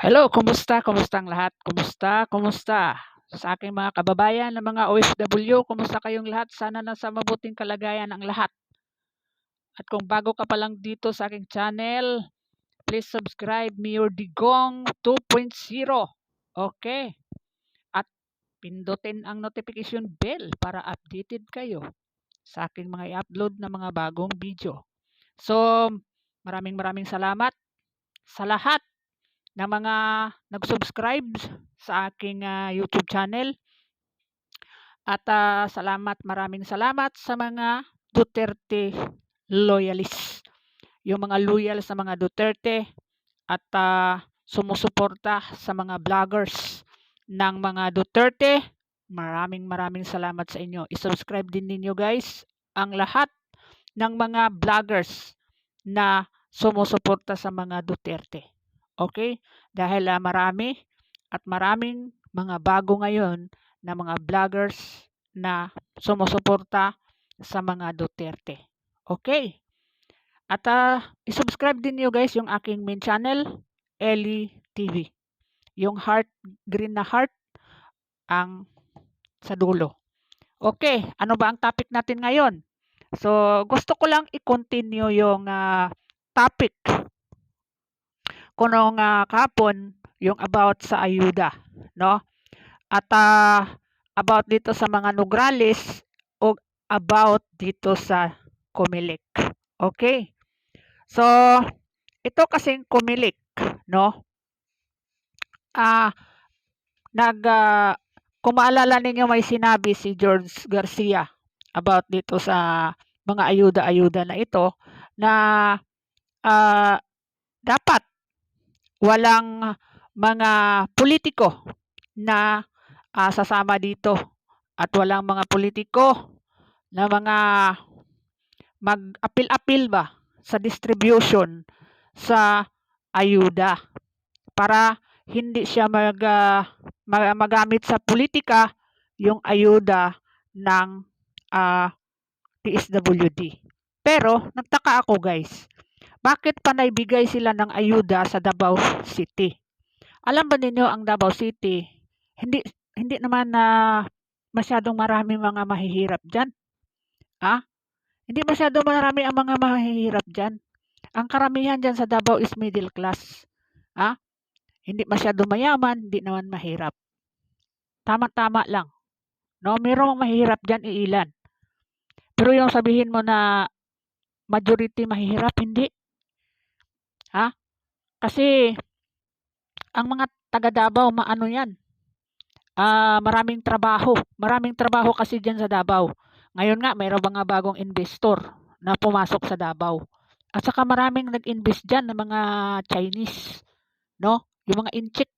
Hello, kumusta? Kumusta ang lahat? Kumusta? Kumusta? Sa aking mga kababayan na mga OFW, kumusta kayong lahat? Sana nasa mabuting kalagayan ang lahat. At kung bago ka pa lang dito sa aking channel, please subscribe Mayor Digong 2.0. Okay. At pindutin ang notification bell para updated kayo sa aking mga i-upload na mga bagong video. So, maraming maraming salamat sa lahat na mga nag-subscribe sa aking uh, YouTube channel. At uh, salamat, maraming salamat sa mga Duterte loyalists. Yung mga loyal sa mga Duterte at uh, sumusuporta sa mga vloggers ng mga Duterte. Maraming maraming salamat sa inyo. I-subscribe din ninyo guys ang lahat ng mga vloggers na sumusuporta sa mga Duterte. Okay? Dahil uh, marami at maraming mga bago ngayon na mga vloggers na sumusuporta sa mga Duterte. Okay? At uh, isubscribe din niyo guys yung aking main channel, Ellie TV. Yung heart, green na heart, ang sa dulo. Okay, ano ba ang topic natin ngayon? So, gusto ko lang i-continue yung uh, topic ko nung uh, kahapon, yung about sa ayuda, no? At uh, about dito sa mga Nograles o about dito sa Comelec. Okay? So, ito kasing Comelec, no? Ah, uh, nag uh, kung maalala ninyo may sinabi si George Garcia about dito sa mga ayuda-ayuda na ito na uh, dapat walang mga politiko na uh, sasama dito at walang mga politiko na mga mag-apil-apil ba sa distribution sa ayuda para hindi siya mag, uh, magamit sa politika yung ayuda ng uh, PSWD. Pero nagtaka ako guys, bakit pa naibigay sila ng ayuda sa Davao City? Alam ba ninyo ang Davao City, hindi hindi naman na masyadong marami mga mahihirap diyan. Ah? Hindi masyadong marami ang mga mahihirap diyan. Ang karamihan diyan sa Davao is middle class. Ah? Hindi masyadong mayaman, hindi naman mahirap. Tama-tama lang. No, mayroong mahirap diyan iilan. Pero yung sabihin mo na majority mahihirap, hindi. Ha? Kasi ang mga taga Davao maano 'yan. Ah, maraming trabaho. Maraming trabaho kasi diyan sa Davao. Ngayon nga mayroong mga bagong investor na pumasok sa Davao. At saka maraming nag-invest diyan ng mga Chinese, no? Yung mga inchik.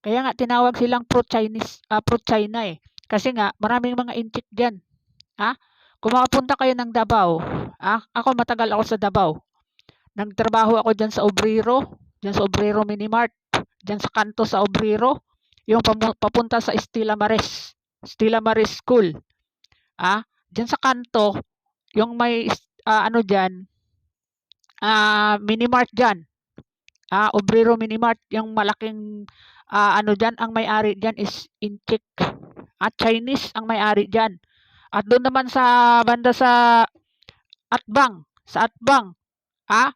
Kaya nga tinawag silang pro-Chinese, uh, pro-China eh. Kasi nga maraming mga inchik diyan. Ha? Kung makapunta kayo ng Davao, ah, ako matagal ako sa Davao. Nagtrabaho ako diyan sa Obrero, diyan sa Obrero Minimart, diyan sa kanto sa Obrero, yung papunta sa Estila Maris, Estila Maris School. Ah, diyan sa kanto, yung may uh, ano diyan, ah, Minimart diyan. Ah, Obrero Minimart, yung malaking uh, ano diyan, ang may-ari diyan is Inchik. At Chinese ang may-ari diyan. At doon naman sa banda sa Atbang, sa Atbang, ah,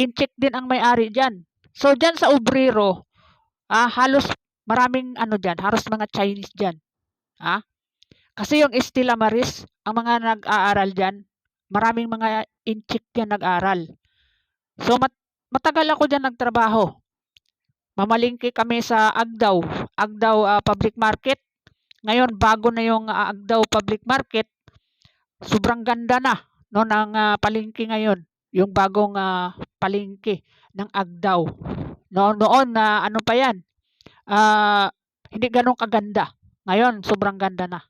incheck din ang may-ari diyan. So diyan sa Obrero, ah, halos maraming ano diyan, halos mga Chinese diyan. Ah? Kasi yung Estela Maris, ang mga nag-aaral diyan, maraming mga incheck diyan nag-aral. So mat matagal ako diyan nagtrabaho. Mamalingki kami sa Agdaw, Agdaw uh, Public Market. Ngayon bago na yung uh, Agdaw Public Market, sobrang ganda na no ng uh, palengke ngayon, yung bagong uh, palengke ng Agdaw. No, noon na uh, ano pa 'yan? Uh, hindi ganun kaganda. Ngayon sobrang ganda na.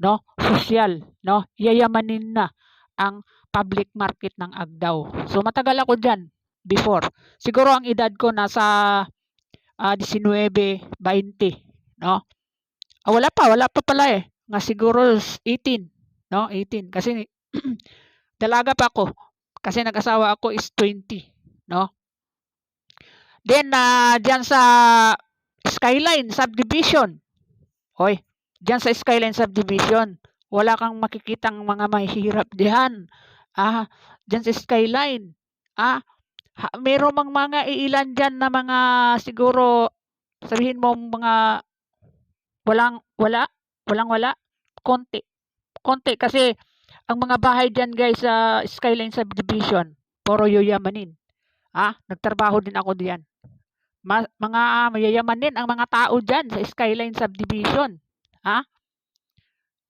No? Social, no? Yayamanin na ang public market ng Agdaw. So matagal ako diyan before. Siguro ang edad ko nasa uh, 19, 20, no? Ah, wala pa, wala pa pala eh. Nga siguro 18, no? 18 kasi dalaga pa ako. Kasi nag-asawa ako is 20, no? Then, na dyan sa Skyline Subdivision. Hoy, dyan sa Skyline Subdivision, wala kang makikitang mga mahihirap diyan. Ah, dyan sa Skyline. Ah, ha, meron mang mga iilan dyan na mga siguro sabihin mo mga walang wala, walang wala, konti. Konti kasi ang mga bahay dyan guys sa Skyline Subdivision, puro yuyamanin. Ah, nagtrabaho din ako diyan. Ma- mga mayayaman din ang mga tao dyan sa Skyline Subdivision. Ha?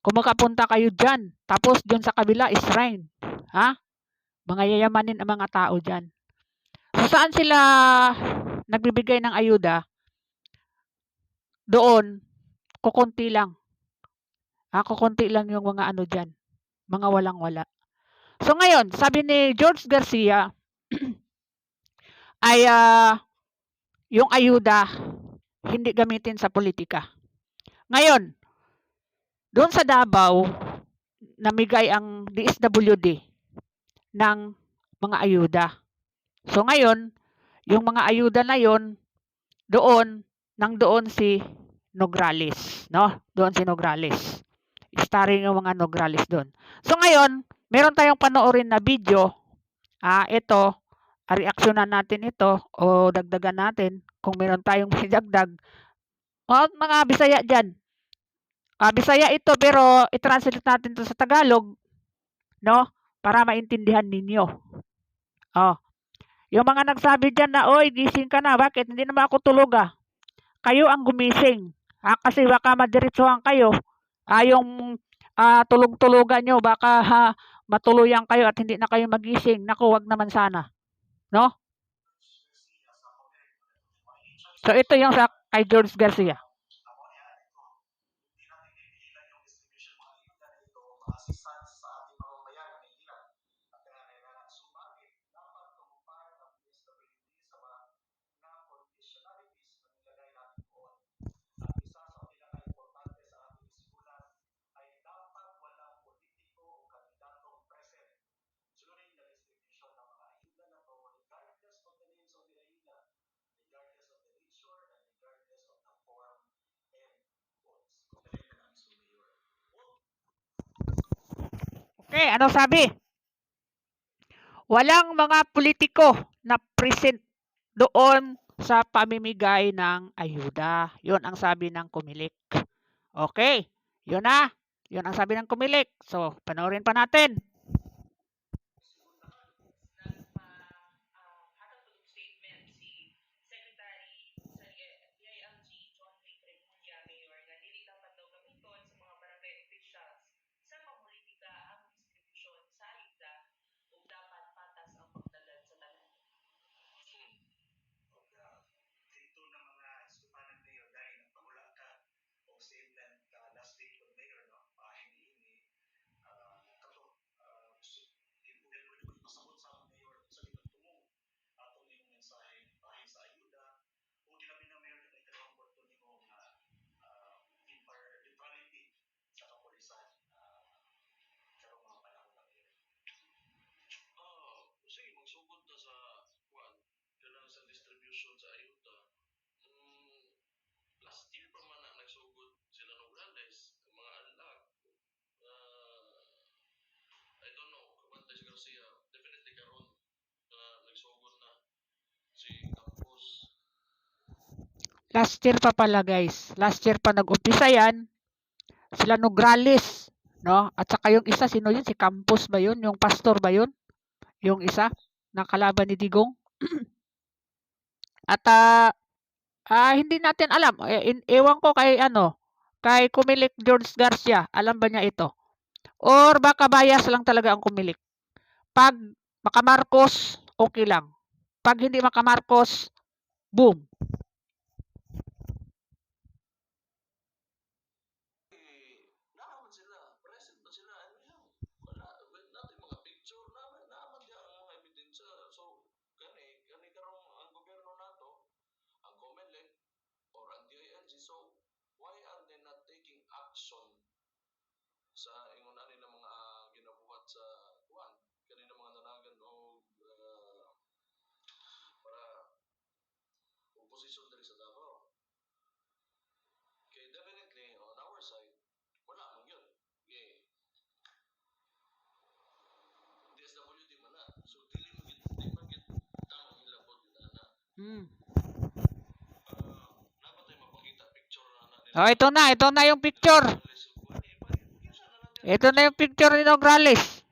Kung makapunta kayo dyan, tapos dyan sa kabila is shrine. Ha? Mga yayamanin ang mga tao dyan. So, saan sila nagbibigay ng ayuda? Doon, kukunti lang. Ha? Kukunti lang yung mga ano dyan. Mga walang-wala. So, ngayon, sabi ni George Garcia, ay ah, yung ayuda hindi gamitin sa politika. Ngayon, doon sa Davao, namigay ang DSWD ng mga ayuda. So ngayon, yung mga ayuda na yon doon, nang doon si Nograles, no? Doon si Nograles. Starring yung mga Nograles doon. So ngayon, meron tayong panoorin na video. Ah, ito, reaksyonan natin ito o dagdagan natin kung meron tayong dagdag. O, mga Bisaya dyan. Ah, Bisaya ito pero i-translate natin to sa Tagalog, no? Para maintindihan ninyo. Oh. Yung mga nagsabi dyan na, oy, gising ka na, bakit? Hindi naman ako tulog ah. Kayo ang gumising. Ah, kasi baka madiretsuhan kayo. Yung ah, tulog-tulugan nyo, baka ha, matuluyan kayo at hindi na kayo magising. Naku, wag naman sana. No? So, ito yung sa kay George Garcia. assistance sa ating mga mamamayan na may hirap at nangangailangan. Subalit, dapat tumupad ang DSWD sa mga na conditionalities na nilagay natin doon. At isa sa pinaka-importante sa ating isikulan ay dapat walang politiko o kandidato present during the distribution ng mga ayuda na to regardless of the names of the ayuda, regardless of the nature, and regardless of the form and votes. Kumalit na ang Mayor. Okay, ano sabi? Walang mga politiko na present doon sa pamimigay ng ayuda. Yun ang sabi ng kumilik. Okay, yun na. Yun ang sabi ng kumilik. So, panoorin pa natin. nakapagulong statement si Secretary sa DILG John Ray Remulla, Mayor, na dili dapat daw gamiton sa mga barangay officials sa pamolitika ang distribusyon sa ayuda ug dapat patas ang pagdalad sa tanan. of the dito ng mga supanan mayor dahil nagpamula ka o statement ka last day of mayor no bahin ini uh, kato uh, gusto di po yan mo pasabot sa mayor sa likod tumo ato ni yung mensahe bahin sa ayuda o ginabi na mayor na ikalawang porto ni mo nga uh, impar- neutrality sa kapulisan uh, karong mga panahon na mayor Ah, sige, magsugod ta sa kuan kanang sa distribution sa ayuda. Mm, last year pa man na nagsugod sila Nograles, ang mga anak. Ah, I don't know, kabantay si Garcia, definitely karon na nagsugod na si Campos. Last year pa pala guys. Last year pa nag-umpisa yan. Sila Nograles. No? At saka yung isa, sino yun? Si Campos ba yun? Yung pastor ba yun? Yung isa? Na kalaban ni Digong? At ah, ah, hindi natin alam. E, ewan ko kay ano, kay Kumilik George Garcia. Alam ba niya ito? Or baka bias lang talaga ang Kumilik. Pag makamarcos, okay lang. Pag hindi makamarcos, boom. So, why are they not taking action sa ingunan nila mga ah, ginabuhat sa kuan kanina mga nanagan o uh, para opposition diri sa Davao. Okay, definitely on our side, wala mong yun. Okay. DSWD man na. So, dili magit, dili magit tamang hilabot na na. Mm. Oh, ito na, ito na yung picture. Ito na yung picture ni Nograles.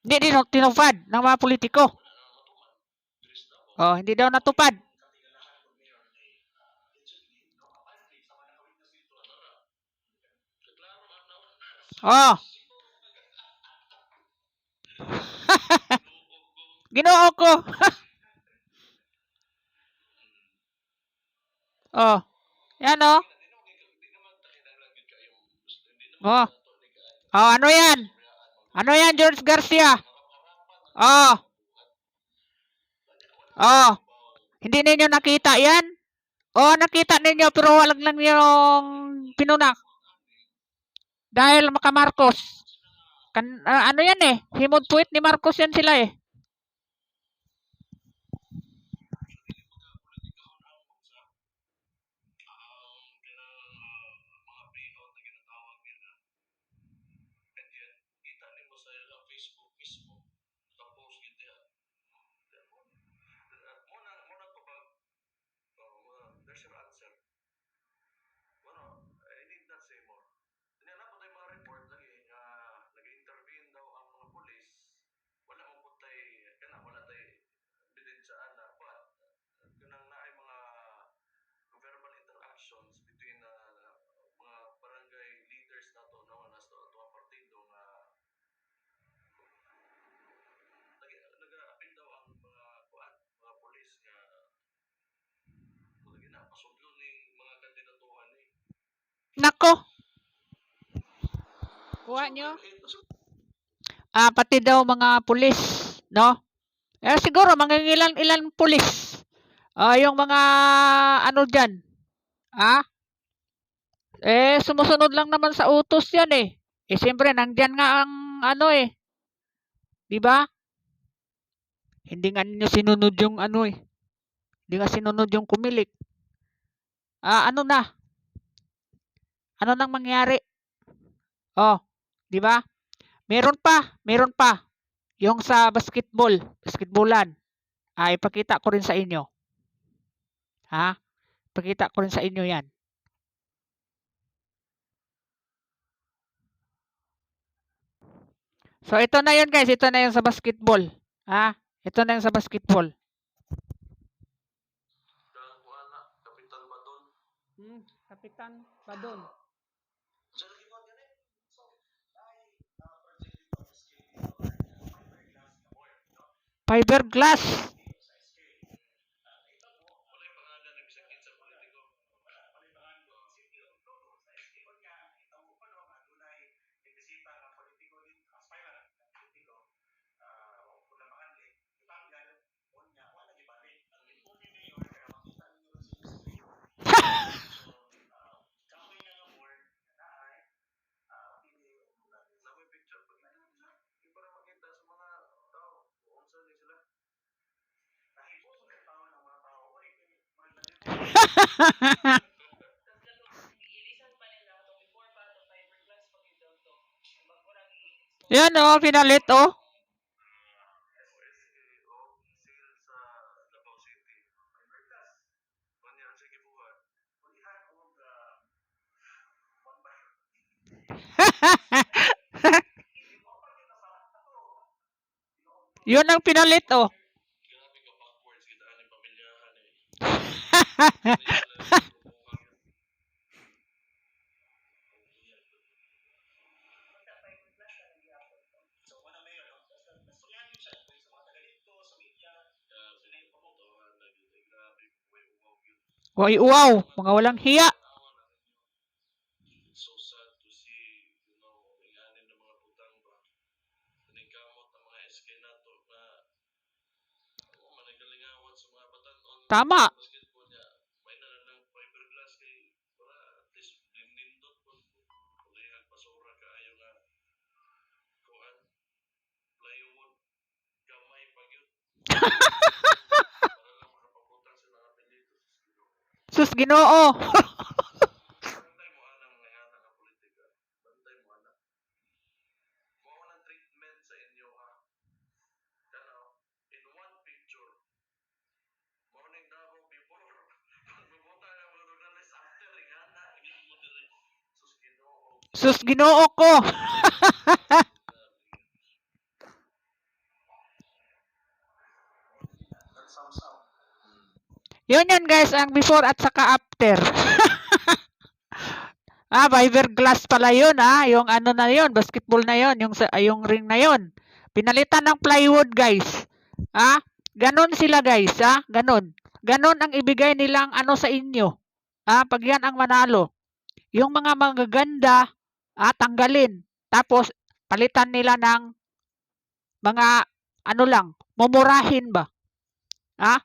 Hindi din tinupad ng mga politiko. Oh, hindi daw natupad. Oh. Ginoo ko. oh. Yan oh. Oh. Oh, ano yan? Ano yan, George Garcia? Oh. Oh. Hindi ninyo nakita yan? Oh, nakita ninyo pero walang lang yung pinunak. Dahil maka Marcos. Kan, uh, ano yan eh? Himod puwit ni Marcos yan sila eh. Kuha nyo. Ah, pati daw mga pulis, no? Eh, siguro, mga ilan, ilan pulis. Ah, yung mga ano dyan. Ah? Eh, sumusunod lang naman sa utos yan eh. Eh, siyempre, nandyan nga ang ano eh. Di ba? Hindi nga ninyo sinunod yung ano eh. Hindi nga sinunod yung kumilik. Ah, ano na? Ano nang mangyari? Oh, Di ba? Meron pa, meron pa. Yung sa basketball, basketballan. Ah, ipakita ko rin sa inyo. Ha? Ipakita ko rin sa inyo yan. So, ito na yun guys. Ito na yun sa basketball. Ha? Ito na yun sa basketball. Kapitan Badon. Hmm, Kapitan Badon. Fiberglass. Yan o, oh, pinalit o. Oh. Yun ang pinalit o. Oh. Hoy, wow, mga walang hiya. Tama. Sus Ginoo. Sus Ginoo ko. Yun yun guys, ang before at saka after. ah, fiberglass pala yun ah. Yung ano na yun, basketball na yun, yung, sa- yung ring na yun. Pinalitan ng plywood guys. Ah, ganon sila guys ah, ganon. Ganon ang ibigay nilang ano sa inyo. Ah, pag yan ang manalo. Yung mga magaganda, ah, tanggalin. Tapos, palitan nila ng mga ano lang, mumurahin ba? Ah,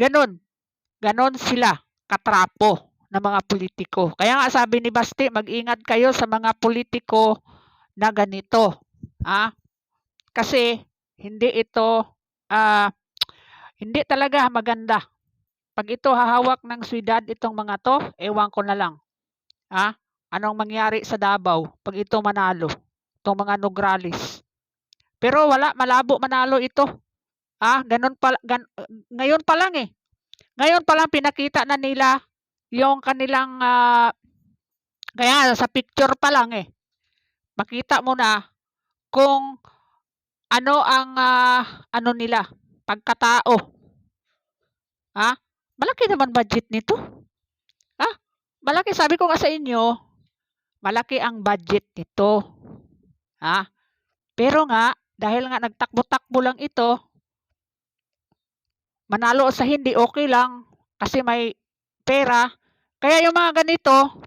Ganon. Ganon sila katrapo ng mga politiko. Kaya nga sabi ni Basti, mag-ingat kayo sa mga politiko na ganito. Ah? Kasi hindi ito ah hindi talaga maganda. Pag ito hahawak ng syudad itong mga to, ewan ko na lang. Ah? Anong mangyari sa Davao pag ito manalo? Itong mga Nograles. Pero wala, malabo manalo ito. Ah, ganun pa, gan, ngayon pa lang eh. Ngayon pa lang pinakita na nila yung kanilang ah, kaya sa picture pa lang eh. Makita mo na kung ano ang ah, ano nila, pagkatao. Ha? Malaki naman budget nito. Ha? Malaki sabi ko nga sa inyo, malaki ang budget nito. Ha? Pero nga dahil nga nagtakbo-takbo lang ito, manalo sa hindi okay lang kasi may pera. Kaya yung mga ganito,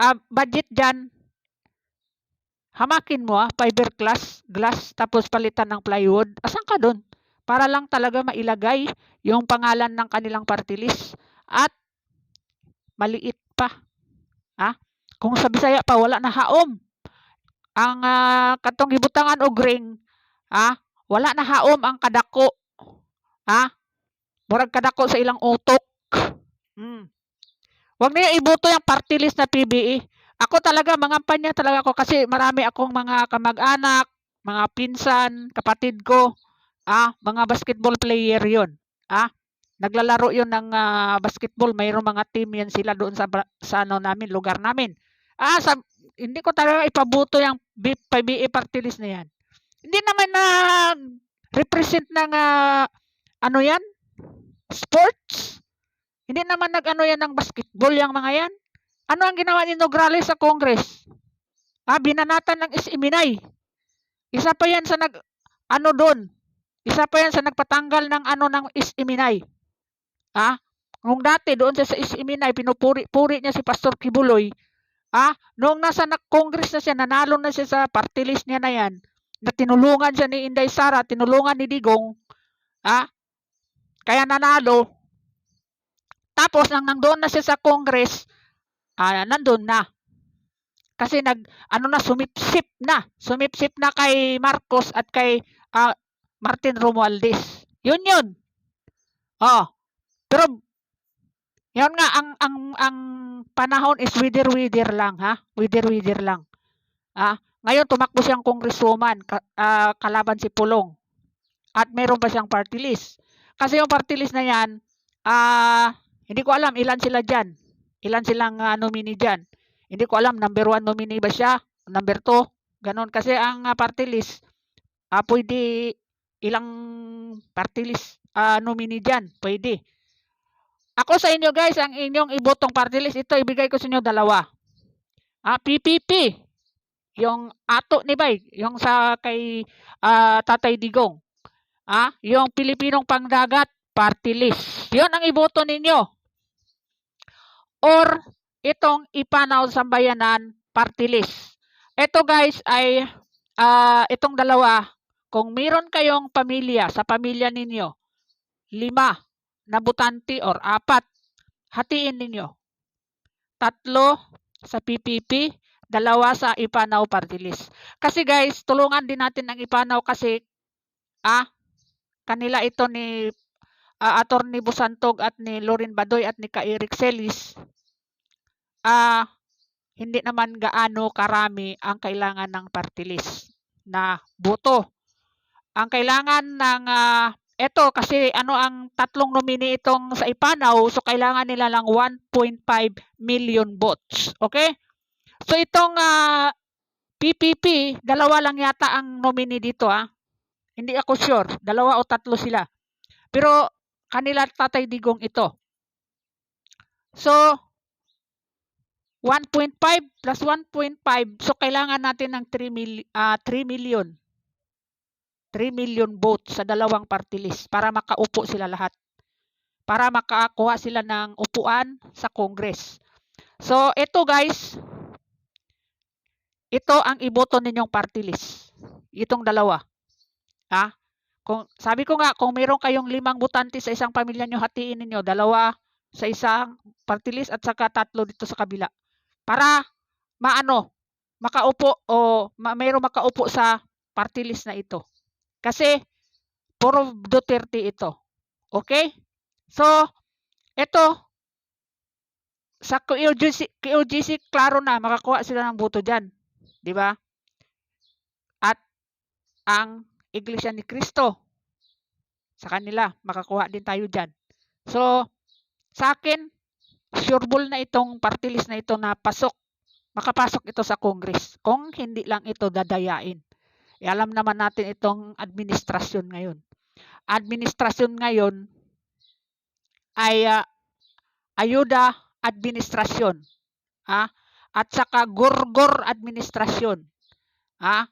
ah, budget dyan, hamakin mo ah, fiberglass, glass, tapos palitan ng plywood. Asan ka dun? Para lang talaga mailagay yung pangalan ng kanilang party list. At maliit pa. Ah, kung sa Bisaya pa, wala na haom. Ang ah, katong gibutangan og ring, ah, wala na haom ang kadako. Ha? Murag kadako sa ilang utok. Mm. Huwag niyo iboto yung party list na PBE. Ako talaga, mangampanya talaga ako kasi marami akong mga kamag-anak, mga pinsan, kapatid ko, ah, mga basketball player yon Ah, naglalaro yon ng ah, basketball. Mayroong mga team yan sila doon sa, sa ano namin, lugar namin. Ah, sa, hindi ko talaga ipaboto yung PBE party list na yan. Hindi naman na represent ng ah, ano yan? Sports? Hindi naman nag-ano yan ng basketball yung mga yan. Ano ang ginawa ni Nograles sa Congress? Ah, binanatan ng isiminay. Isa pa yan sa nag, ano doon? Isa pa yan sa nagpatanggal ng ano ng isiminay. Ah, kung dati doon sa isiminay, pinupuri-puri niya si Pastor Kibuloy. Ah, noong nasa na- Congress na siya, nanalo na siya sa party list niya na yan, na tinulungan siya ni Inday Sara, tinulungan ni Digong, ah, kaya nanalo. Tapos nang nandoon na siya sa Congress, ah, nandun na. Kasi nag ano na sumipsip na. Sumipsip na kay Marcos at kay ah, Martin Romualdez. Yun yun. Oh. Pero yun nga ang ang ang panahon is wither wither lang ha. Wither wither lang. Ah, ngayon tumakbo siyang congresswoman ka, ah, kalaban si Pulong. At meron pa siyang party list. Kasi yung party list na yan, ah, hindi ko alam ilan sila dyan. Ilan silang ah, nominee dyan. Hindi ko alam, number one nominee ba siya? Number two? Ganon. Kasi ang ah, party list, ah, pwede ilang party list ah, nominee dyan. Pwede. Ako sa inyo guys, ang inyong ibotong party list, ito ibigay ko sa inyo dalawa. Ah, PPP. Yung ato ni Bay, yung sa kay ah, Tatay Digong. Ah, yung Pilipinong Pangdagat Party List. 'Yon ang iboto ninyo. Or itong Ipanaw Sambayanan Party List. Ito guys ay ah, itong dalawa kung meron kayong pamilya sa pamilya ninyo, lima na butante or apat, hatiin ninyo. Tatlo sa PPP, dalawa sa Ipanaw Party List. Kasi guys, tulungan din natin ang Ipanaw kasi ah kanila ito ni ah, Attorney Busantog at ni Lorin Badoy at ni Ka Eric Celis, ah, hindi naman gaano karami ang kailangan ng party list na boto. Ang kailangan ng ah, eto kasi ano ang tatlong nominee itong sa Ipanaw, so kailangan nila lang 1.5 million votes. Okay? So itong ah, PPP, dalawa lang yata ang nominee dito ah. Hindi ako sure, dalawa o tatlo sila. Pero kanila Tatay Digong ito. So 1.5 plus 1.5, so kailangan natin ng 3, mil, ah, 3 million. 3 million votes sa dalawang party list para makaupo sila lahat. Para makakuha sila ng upuan sa Congress. So, ito guys, ito ang iboto ninyong party list. Itong dalawa. Ha? Kung, sabi ko nga, kung meron kayong limang butante sa isang pamilya nyo, hatiin ninyo. Dalawa sa isang party list at saka tatlo dito sa kabila. Para maano, makaupo o ma, mayroong makaupo sa party list na ito. Kasi puro Duterte ito. Okay? So, ito sa QLGC, QLGC klaro na makakuha sila ng boto diyan, 'di ba? At ang Iglesia ni Cristo sa kanila makakuha din tayo diyan. So, sa akin sureball na itong party list na ito na pasok makapasok ito sa Congress kung hindi lang ito dadayain. E alam naman natin itong administrasyon ngayon. Administrasyon ngayon ay ah, ayuda administrasyon. Ha? At saka gorgor administrasyon. Ha?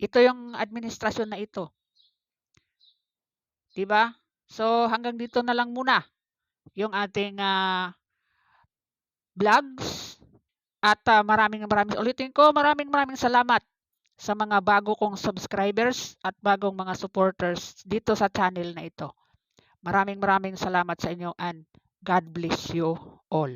Ito yung administrasyon na ito. 'Di ba? So hanggang dito na lang muna yung ating ah, vlogs at ah, maraming maraming ulitin ko maraming maraming salamat sa mga bago kong subscribers at bagong mga supporters dito sa channel na ito. Maraming maraming salamat sa inyo and God bless you all.